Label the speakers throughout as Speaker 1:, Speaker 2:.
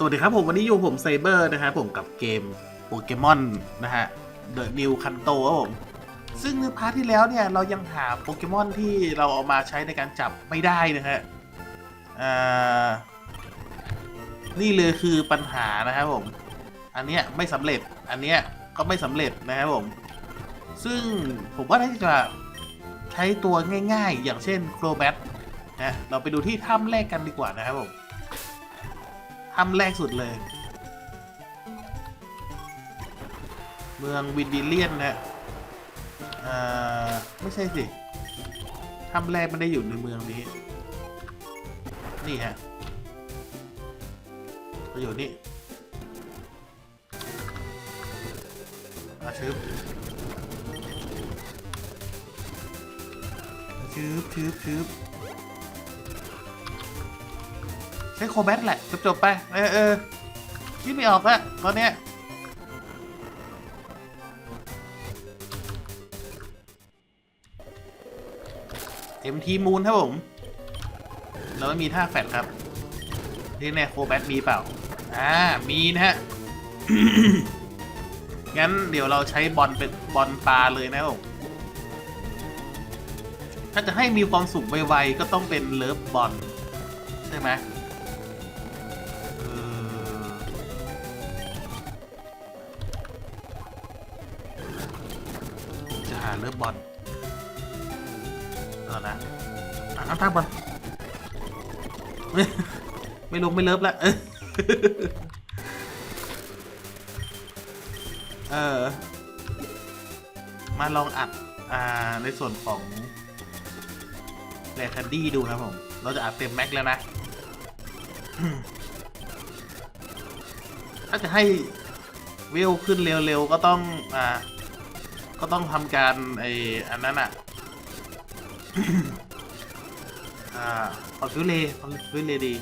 Speaker 1: สวัสดีครับผมวันนี้อยู่ผมไซเบอร์นะฮะผมกับเกมโปเกมอนนะฮะ The New Kanto ครับผมซึ่งในพาร์ทที่แล้วเนี่ยเรายังหาโปเกมอนที่เราเอามาใช้ในการจับไม่ได้นะฮะอ่านี่เลยคือปัญหานะครับผม อันเนี้ยไม่สำเร็จอันเนี้ยก็ไม่สำเร็จนะครับผม ซึ่งผมว่าน่าจะใช้ตัวง่ายๆ อย่างเช่นโครแบทนะเราไปดูที่ถ้ำแรกกันดีกว่านะครับผม ถ้ำแรกสุดเลย เมืองวินดิเลียนนะอ่าไม่ใช่สิถ้ำแรกไม่ได้อยู่ในเมืองนี้ นี่ฮะก็อยู่นี่อาชึบชึบชึบชึบ ใช้โคแบทแหละจบจบๆไป เออเออคิดไม่ออกละตอนเนี้ยเอ็มทีมูนครับผม เราไม่มีท่าแฟดครับที่แน่โคแบทมีเปล่า อ่า มีนะฮะ งั้นเดี๋ยวเราใช้บอลเป็นบอลปลาเลยนะครับผมถ้าจะให้มีความสุขไวๆก็ต้องเป็นเลิฟบอลใช่ไหมาเลิฟบอลเอานะอะเอาตั้งบอลไม่ไม่ลงไม่เลิฟแล้วเออเออ มาลองอัด อ่า ในส่วนของแรคันดี้ดูครับผม เราจะอัดเต็มแม็กแล้วนะ ถ้าจะให้เวลขึ้นเร็วๆ ก็ต้อง อ่า ก็ต้องทำการไออันนั้นอะอ่าคอนฟิวเลคอนฟิวเลดี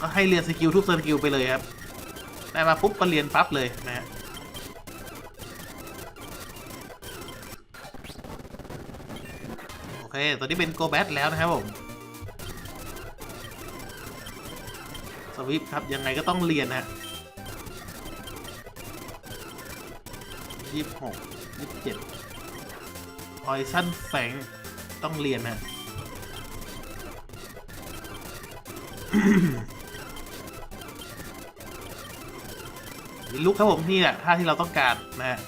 Speaker 1: ก็ให้เรียนสกิลทุกสกิลไปเลยครับได้มาปุ๊บก็เรียนปั๊บเลยนะฮะโอเค ตอนนี้เป็นโกแบทแล้วนะครับผมสวิปครับยังไงก็ต้องเรียนนะฮะ ยี่สิบหกยี่สิบเจ็ดพอยสั้นแฝงต้องเรียนนะลุกครับผมนี่แหละท่าที่เราต้องการนะฮะ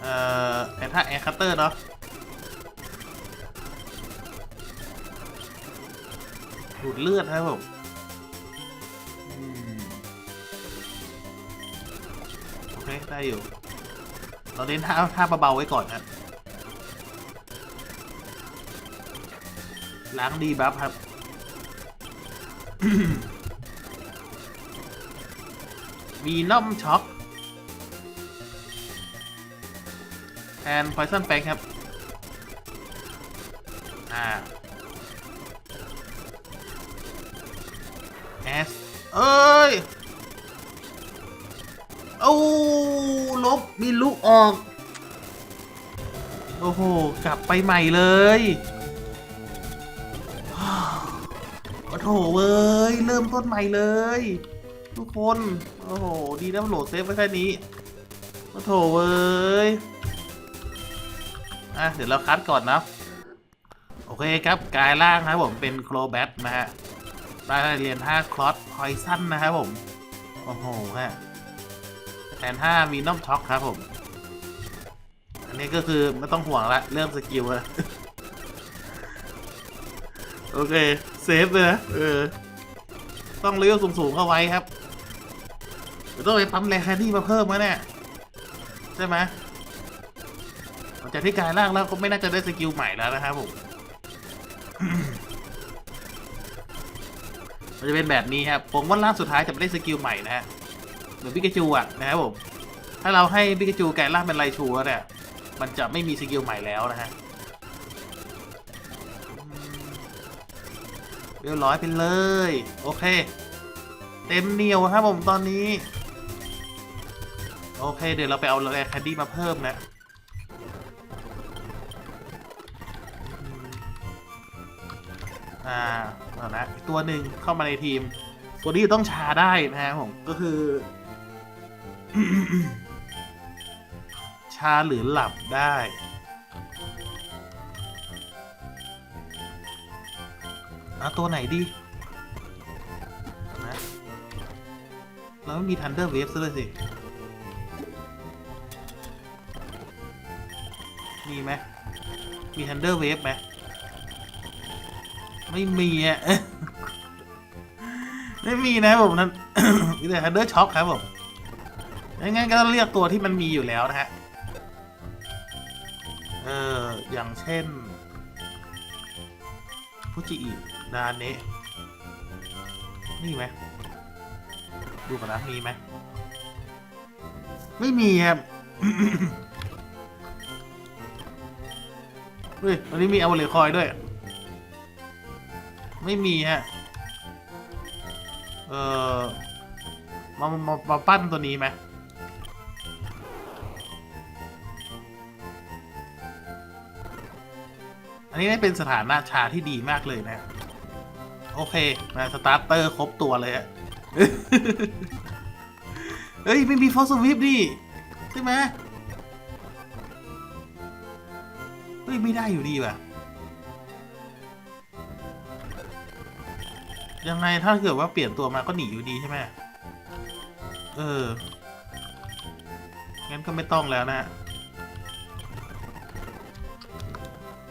Speaker 1: เอ่อแต่ถ้าแอร์คัตเตอร์เนาะดูดเลือดครับผมอืมโอเค ได้อยู่ เราเน้นท่าท่าเบาๆไว้ก่อนครับล้างดีบัฟครับมีน้อมช็อคแทนพอยซันแฟงครับ อ่าแอสเอ้ย อ้ลบมีลูกออก โอ้โห กลับไปใหม่เลยโอ้โถเว้ย เริ่มต้นใหม่เลย ทุกคน โอ้โห ดีนะโหลดเซฟไว้แค่นี้โอ้โถเว้ย อะ เดี๋ยวเราคัดก่อนนะ โอเคครับ กายล่างครับผมเป็นโครแบทนะฮะได้เรียนท่าคลอสพอยซันนะครับผม โอ้โหฮะ แทนท่ามีน้อมช็อคครับผม อันนี้ก็คือไม่ต้องห่วงละเริ่มสกิลล้วโอเค เซฟเลยนะเออ ต้องเลี้ยวสูงๆเข้าไว้ครับต้องไปปั๊มแรงแคดดี้มาเพิ่มมาเนี่ยใช่ไหมหลังจากที่กายล่างแล้วก็ไม่น่าจะได้สกิลใหม่แล้วนะครับผมมันจะเป็นแบบนี้ครับผมว่าล่างสุดท้ายจะไม่ได้สกิลใหม่นะฮะ หมือนปิกาจูอะนะครับผมถ้าเราให้ปิกาจูแกะล่างเป็นไรชูแล้วเนี่ยมันจะไม่มีสกิลใหม่แล้วนะฮะเรียบร้อยไปเลย โอเค เต็มเหนียวครับผมตอนนี้ โอเค เดี๋ยวเราไปเอาแรคดดี้มาเพิ่มนะอ่าเอานะตัวหนึ่งเข้ามาในทีม ตัวนี้ต้องชาได้นะฮะผมก็คือ ชาหรือหลับได้ เอาตัวไหนดีนะเราไม่มี Thunder Wave ซะเลยสิ มีไหม มี Thunder Wave ไหม ไม่มีอะ ไม่มีนะผมนั้นมีแต่ Thunder Shock ครับผม งั้นก็ต้องเรียกตัวที่มันมีอยู่แล้วนะฮะ เอออย่างเช่นฟูจิอิดาเนะมีไหมดูก่อนนะมีไหม ไม่มีครับ เฮ้ยวันนี้มีเอาเลคอยด้วย ไม่มีฮะ เออมามามาปั้นตัวนี้ไหม นนี้ได้เป็นสถานะชาที่ดีมากเลยนะ โอเคนะสตาร์เตอร์ครบตัวเลยฮะเฮ้ย ไม่มีฟอสวิฟดิใช่ไหมเฮ้ย ไม่ได้อยู่ดีว่ะ ยังไงถ้าเกิดว่าเปลี่ยนตัวมาก็หนีอยู่ดีใช่ไหมเออ งั้นก็ไม่ต้องแล้วนะ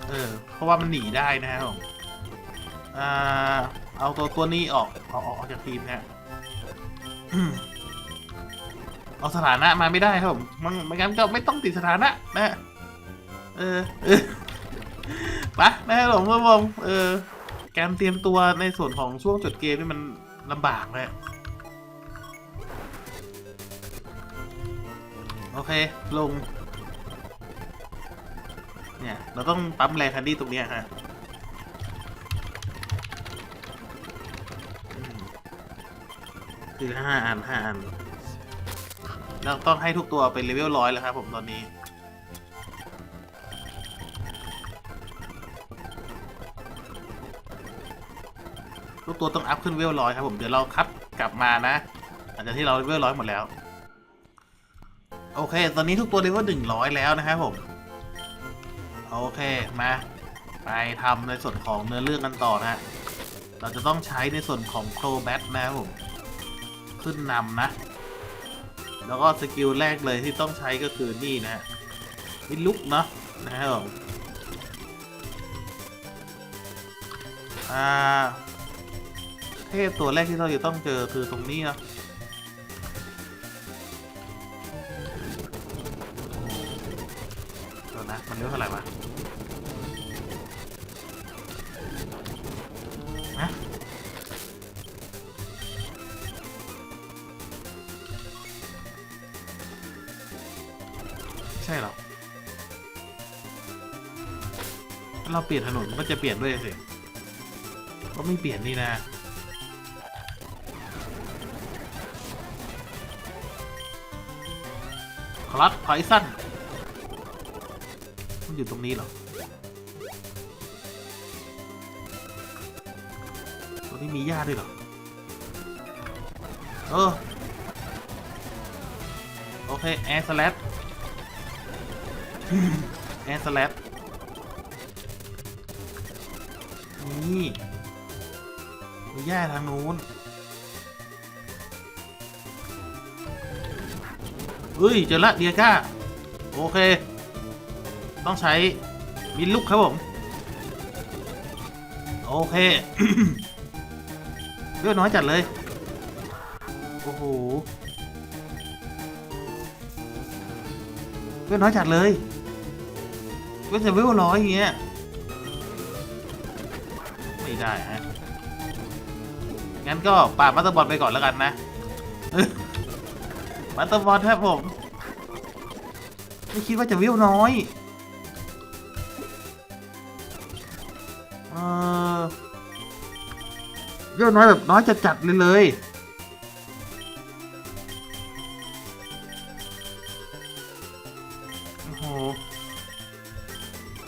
Speaker 1: เออ เพราะว่ามันหนีได้นะครับผมอ่า เอาตัวตัวนี้ออกเอาออกออกจากทีมนะเอาสถานะมาไม่ได้ครับผมมันไม่งั้นก็ไม่ต้องติดสถานะนะเออเออไปนะครับผมเพื่อนผมเออ การเตรียมตัวในส่วนของช่วงจดเกมนี่มันลำบากเลยโอเค ลง เนี่ย เราต้องปั๊มแรงคันดี้ตรงเนี้ยฮะคือห้าอันห้าอันเราต้องให้ทุกตัวเป็นเลเวลร้อยแล้วครับผมตอนนี้ ทุกตัวต้องอัพขึ้นเวลร้อยครับผมเดี๋ยวเราคัดกลับมานะหลังจากที่เราเลเวลร้อยหมดแล้ว โอเค ตอนนี้ทุกตัวเลเวลหนึ่งร้อยแล้วนะครับผม โอเค มา ไปทำในส่วนของเนื้อเรื่องกันต่อนะเราจะต้องใช้ในส่วนของโครแบทนะครับผม ขึ้นนำนะ แล้วก็สกิลแรกเลยที่ต้องใช้ก็คือนี่นะฮะวิลุกเนาะนะครับผมอ่าเทพตัวแรกที่เราจะต้องเจอคือตรงนี้เนาะเดี๋ยวนะ มันเรียกเท่าไหร่วะ ลี่ยนถนนมันก็จะเปลี่ยนด้วยสิก็ไม่เปลี่ยนนี่นะคลัตไพซันมันอยู่ตรงนี้เหรอตรงนี้มีหญ้าด้วยเหรอ เออ โอเค แอร์สแลตแอร์สแลต นี่มีหญ้าทางนู้นเฮ้ย เจอละเดียก้า โอเค ต้องใช้มินลุกครับผม โอเคเลือดน้อยจัดเลย โอ้โหเลือดน้อยจัดเลยเลือดจะเวลร้อยอย่างเงี้ย ไม่ได้ฮะ งั้นก็ปาดมัตเตอร์บอลไปก่อนแล้วกันนะ มัตเตอร์บอลครับผม ไม่คิดว่าจะวิวน้อย เออวิวน้อยแบบน้อยจะจัดเลยเลยโอ้โห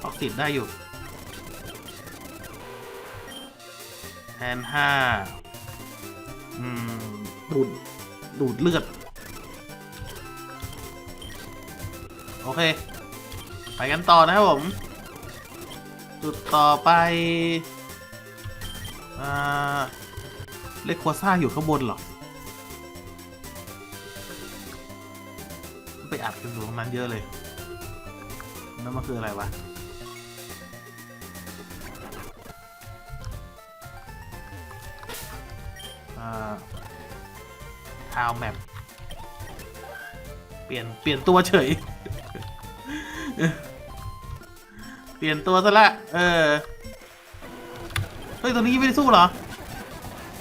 Speaker 1: ออกซิดได้อยู่ แทนห้าอืม ดูด ดูดเลือด โอเค ไปกันต่อนะครับผม จุดต่อไปอ่าเลคคซ่าอยู่ข้างบนหรอ ไปอัดกันอยู่ตรงนั้นเยอะเลยนั่นมันคืออะไรวะาวแมปเปลี่ยนเปลี่ยนตัวเฉย เปลี่ยนตัวซะละ เออ เฮ้ย ตัวนี้ไม่ได้สู้เหรอ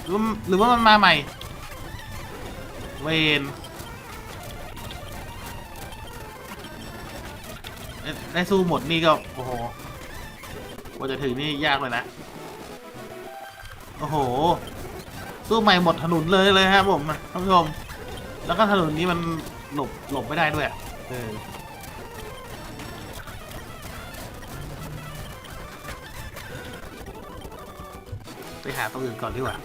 Speaker 1: หรือว่าหรือว่ามันมาใหม่ เวนได้สู้หมดนี่ก็ โอ้โหกว่าจะถึงนี่ยากเลยนะ โอ้โห สู้ใหม่หมดถนนเลยเลยครับผมท่านผู้ชม แล้วก็ถนนนี้มันหลบหลบไม่ได้ด้วยเออไปหาตัวอื่นก่อนดีกว่า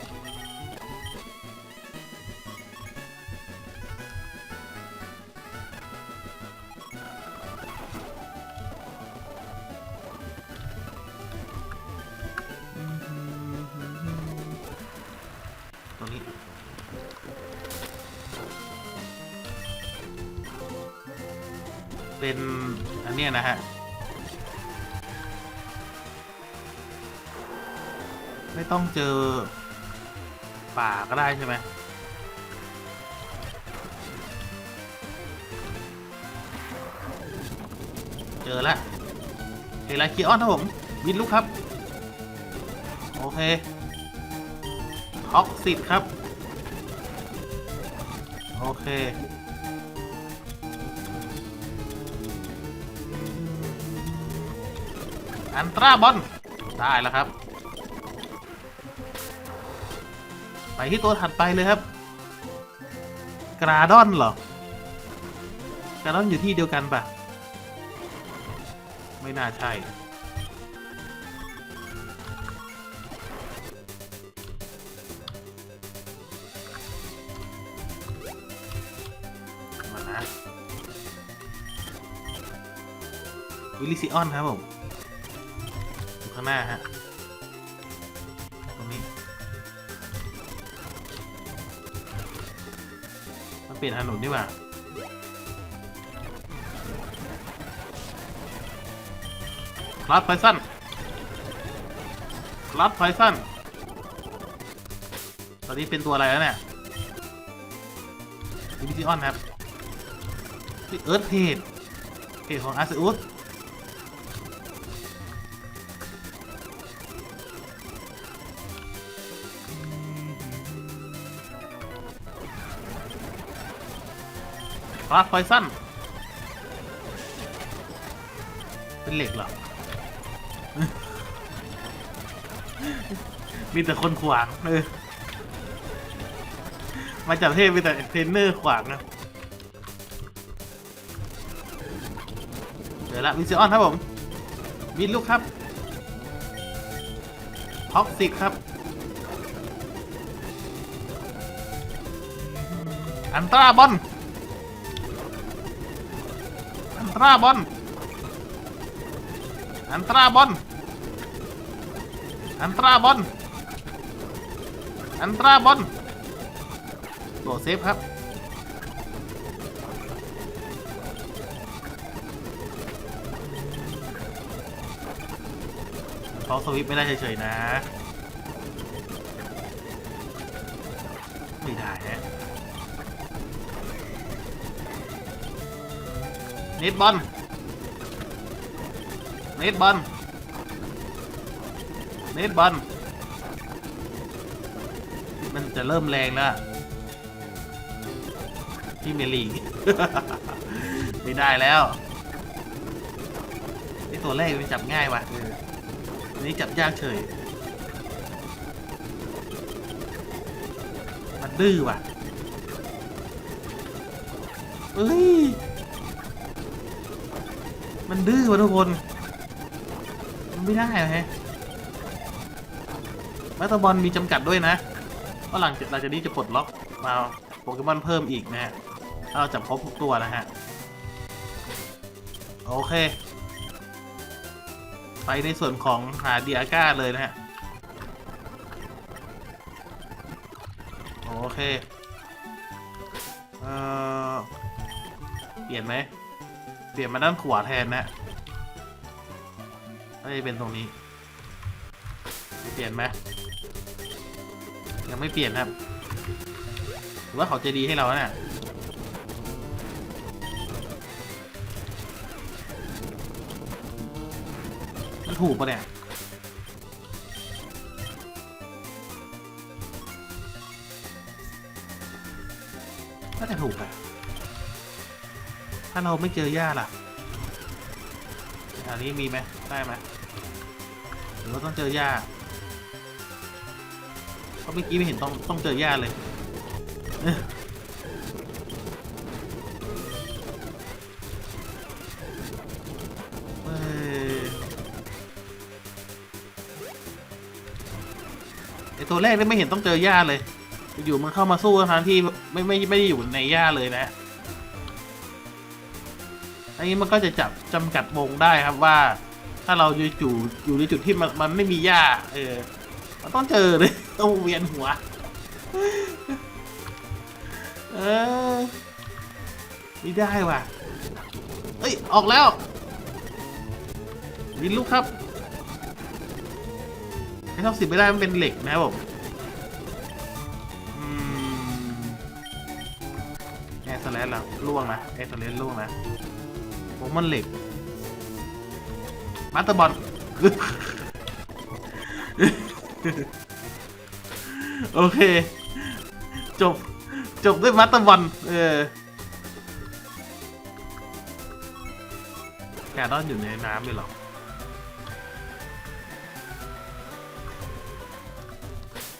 Speaker 1: เป็นอันเนี้ยนะฮะ ไม่ต้องเจอป่าก็ได้ใช่ไหมเจอแล้วเฮลาคิออนครับผม วินลูกครับ โอเคท็อกซิตครับ โอเค อันตราบอลได้แล้วครับ ไปที่ตัวถัดไปเลยครับ กราดอนเหรอ กราดอนอยู่ที่เดียวกันปะไม่น่าใช่มานะวิลิซิออนครับผมางหน้าฮะตรงนี้มันเปลี่ยนถนนดีกว่าลัดไพซันลัดไพซันตอนนี้เป็นตัวอะไรแล้วเนี่ยดิวิซิออนครับเอิร์ธเพจเพจของอาร์เซอุส ฟาสไฟซันเป็นเหล็กเหรอ มีแต่คนขวางเออมาจากเทพมีแต่เทรนเนอร์ขวางนะเดี๋ยวละวิซิออนครับผมวินลูกครับท็อกซิกครับ อันตราบอล ตราบอลอันตราบอลอันตราบอลอันตราบอลโหลดเซฟครับเขาสวิตไม่ได้เฉยๆนะ ไม่ได้ฮะ น็ตบอลน็ตบอลน็ตบอลมันจะเริ่มแรงแล้วพี่เมลีไม่ได้แล้วไอตัวแรกมันจับง่ายว่ะอันนี้จับยากเฉย มันดื้อว่ะเอ้ย มันดื้อวะทุกคนมันไม่ได้เหรอฮะมาตอร์บอลมีจำกัดด้วยนะว่าหลังจากหลังจากนี้จะปลดล็อกมาโปเกมอนเพิ่มอีกนะฮะถ้าเราจับครบทุกตัวนะฮะ โอเค ไปในส่วนของหาเดียก้าเลยนะฮะ โอเค เอ่อ เปลี่ยนไหม เปลี่ยนมาด้านขวาแทนนะฮะน่เป็นตรงนี้ เปลี่ยนไหมยังไม่เปลี่ยนครับหรือว่าเขาจะดีให้เราเนี่ยมันถูกปะเนี่ยน่าจะถูกอะ ถ้าเราไม่เจอหญ้าล่ะอันนี้มีไหมได้ไหมหรือว่าต้องเจอหญ้าเพราะเมื่อกี้ไม่เห็นต้องต้องเจอหญ้าเลยเออไอตัวแรกนี่ไม่เห็นต้องเจอหญ้าเลย อยู่มันเข้ามาสู้ทั้งที่ไม่ไม่ไม่ได้อยู่ในหญ้าเลยนะ นนี้มันก็จะจับจำกัดวงได้ครับว่า ถ้าเราอยู่อยู่อยู่ในจุดที่มันมันไม่มีหญ้า เออ มันต้องเจอเลยต้องเวียนหัว เออไม่ได้ว่ะเอ้ย ออกแล้ววินลูกครับไอ้ท็อปสิบไม่ได้มันเป็นเหล็กนะครับผมอืมแอร์สแลนแล้วล่วงนะแอร์สแลนล่วงนะ ผมมันเหล็กมาสเตอร์บอลโอเค จบ จบด้วยมาสเตอร์บอลเออแกต้องอยู่ในน้ำเลยหรอ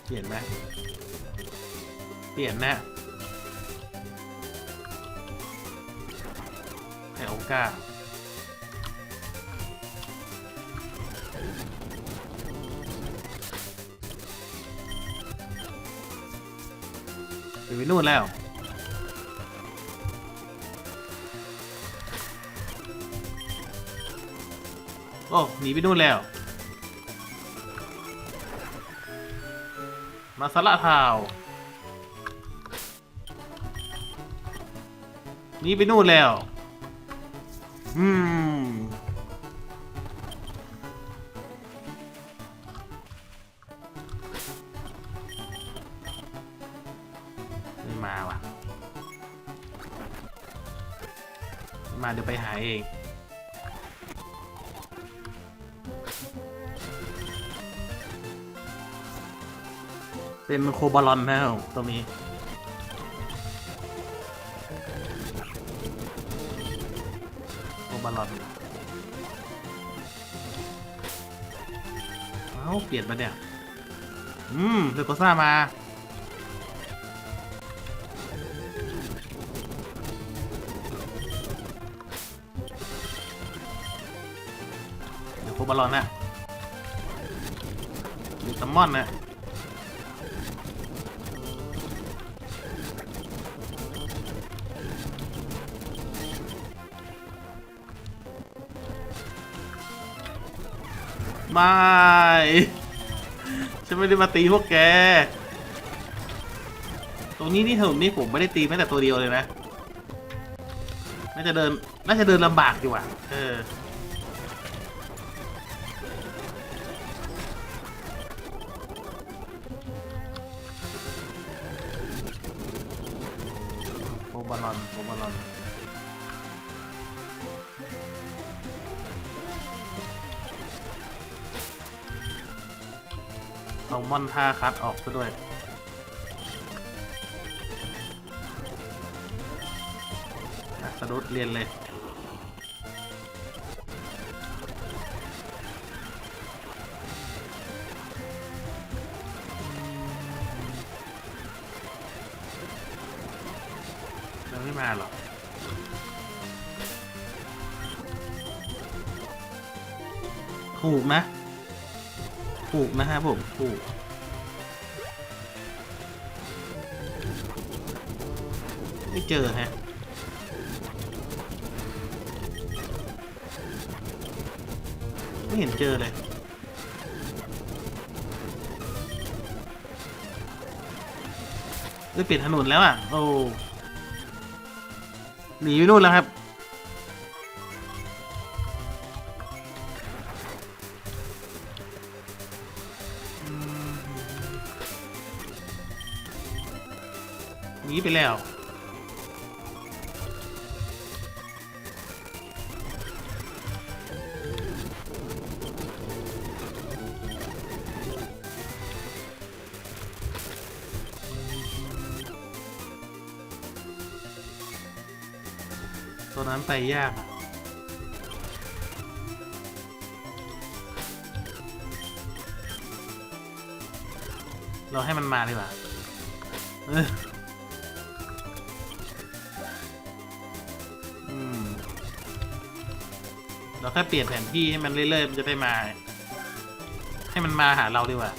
Speaker 1: เปลี่ยนไหมเปลี่ยนนะ กาไปไปนู่นแล้วโอ้หนีไปนู่นแล้ว มาสละทาวหนีไปนู่นแล้ว อืมไม่มาว่ะ มาเดี๋ยวไปหาเองเป็นโคบาลอนนะครับตรงนี้ ปลี่ยนมาเนี่ย อืมเลโกซ่ามา เดี๋ยวโคบาลอนนะหรือซัมมอนนะไม่ ฉันไม่ได้มาตีพวกแก ตรงนี้นี่ถนนนี่ผมไม่ได้ตีแม้แต่ตัวเดียวเลยนะ น่าจะเดิน น่าจะเดินลำบากดีกว่าเออ อามอนท่าคัดออกซะด้วย สะดุดเรียนเลย ผูกนะฮะผมผูกไม่เจอฮะไม่เห็นเจอเลยได้ปิดถนนแล้วอะ โอ้หนีไปนู่นแล้วครับ หนีไปแล้ว ตัวนั้นไปยากอะเราให้มันมาดีกว่า เราแค่เปลี่ยนแผนที่ให้มันเรื่อยๆมันจะได้มา ให้มันมาหาเราดีกว่า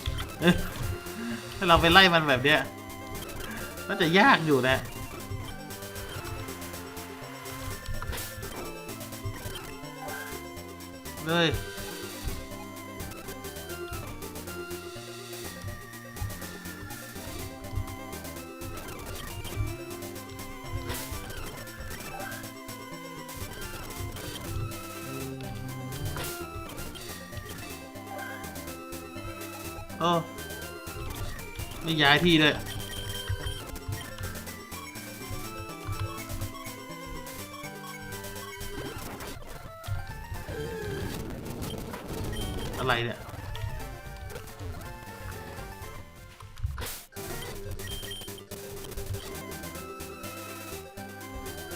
Speaker 1: ถ้าเราไปไล่มันแบบเนี้ยน่าจะยากอยู่นะเลย ย้ายที่เลยอะไรเนี่ย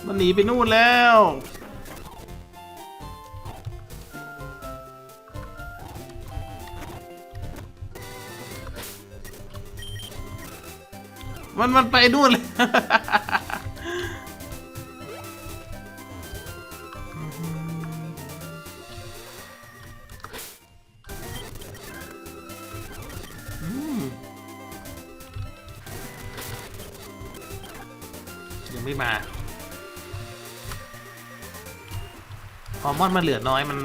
Speaker 1: มันหนีไปนู่นแล้ว มันมันไปนู่นเลย ยังไม่มาพอมอนมันเหลือน้อยมัน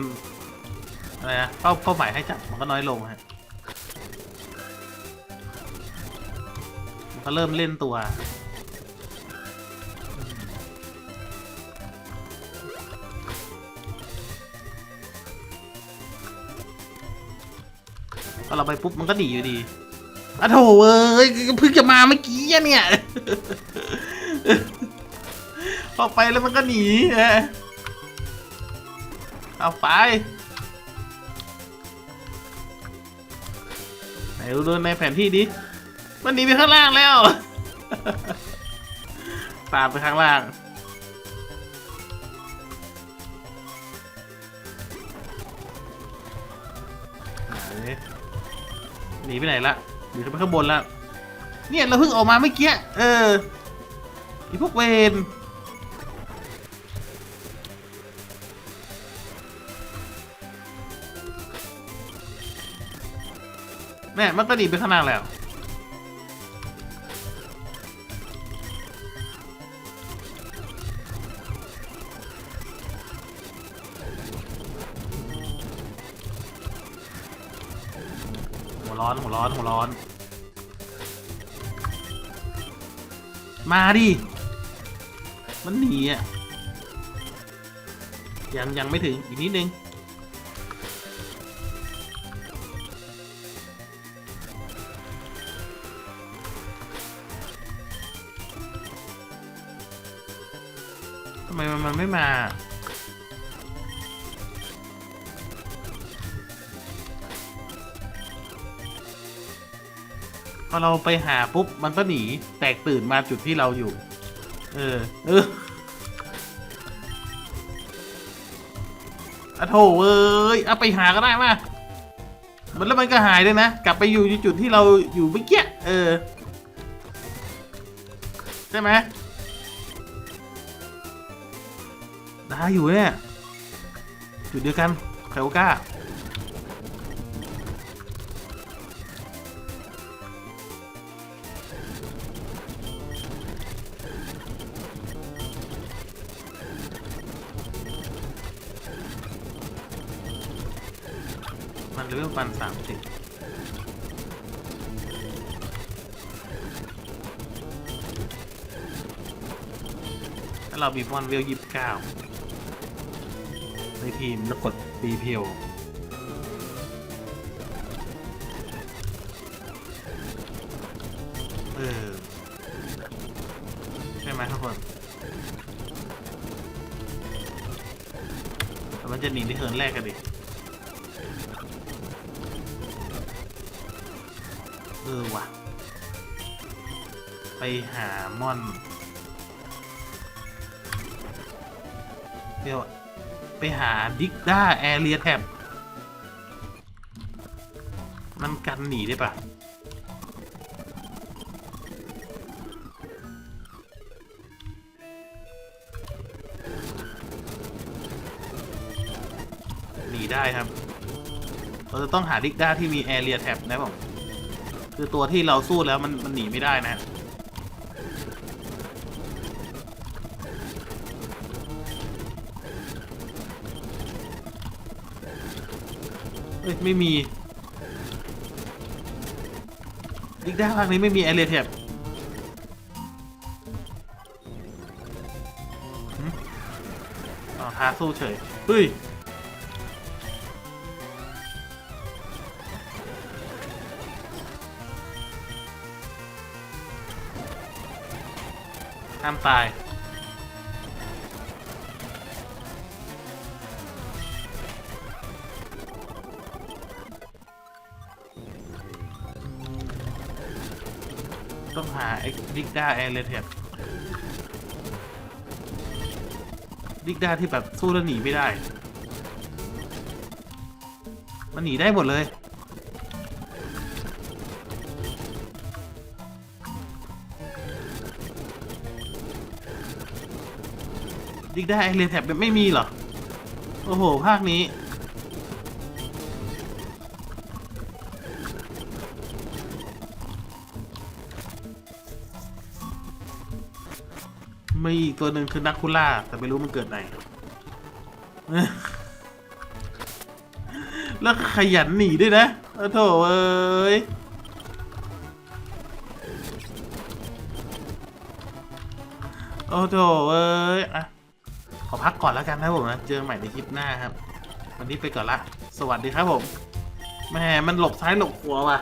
Speaker 1: อะไรนะเป้าเป้าหมายให้จับมันก็น้อยลงฮะ ก็เริ่มเล่นตัว พอเราไปปุ๊บมันก็หนีอยู่ดีอะโถเอ้ยเพิ่งจะมาเมื่อกี้เนี่ย พอไปแล้วมันก็หนีเออเอาไปไหนดูในแผนที่ดิ มันหนีไปข้างล่างแล้ว ตามไปข้างล่างไหนหนีไปไหนละหนีไปข้างบนละเนี่ยเราเพิ่งออกมาเมื่อกี้ เออไอพวกเวนแม่มันก็หนีไปข้างหน้าแล้ว ร้อนหัวร้อนหัวร้อน มาดิ มันหนีอะ ยังยังไม่ถึงอีกนิดนึง ทำไมมันไม่มา อเราไปหาปุ๊บมันก็หนี แตกตื่นมาจุดที่เราอยู่ เออ เอออะโถเอ้ยเอาไปหาก็ได้มามันแล้วมันก็หายด้วยนะ กลับไปอยู่ที่จุดที่เราอยู่เมื่อกี้ เออ ใช่ไหมได้อยู่เนี่ย จุดเดียวกันไคโอก้า เวลปันสามสิบถ้าเราบีมอนเวลยี่สิบเก้าในทีมแล้วกดตีเพียว เดี๋ยว ไปหาดิกด้าแอเรียแท็บมันกันหนีได้ปะหนีได้ครับ เราจะต้องหาดิกด้าที่มีแอเรียแท็บนะผมคือตัวที่เราสู้แล้วมันมันหนีไม่ได้นะ เอ้ยไม่มีดิกด้าภาคนี้ไม่มีแอเรียแท็บอ๋อท้าสู้เฉย เฮ้ย ห้ามตาย หาไอ้ดิกด้าแอร์เรเทปดิกด้าที่แบบสู้แล้วหนีไม่ได้ มันหนีได้หมดเลย ดิกด้าแอร์เรเทปไม่มีเหรอ โอ้โห ภาคนี้ มีอีกตัวหนึ่งคือนักคุล่า แต่ไม่รู้มันเกิดไหน แล้วขยันหนีด้วยนะโอ้โถเอ้ยโอ้โถเอ้ยอะขอพักก่อนแล้วกันนะผมนะ เจอใหม่ในคลิปหน้าครับ วันนี้ไปก่อนละ สวัสดีครับผมแหมมันหลบซ้ายหลบขวาว่ะ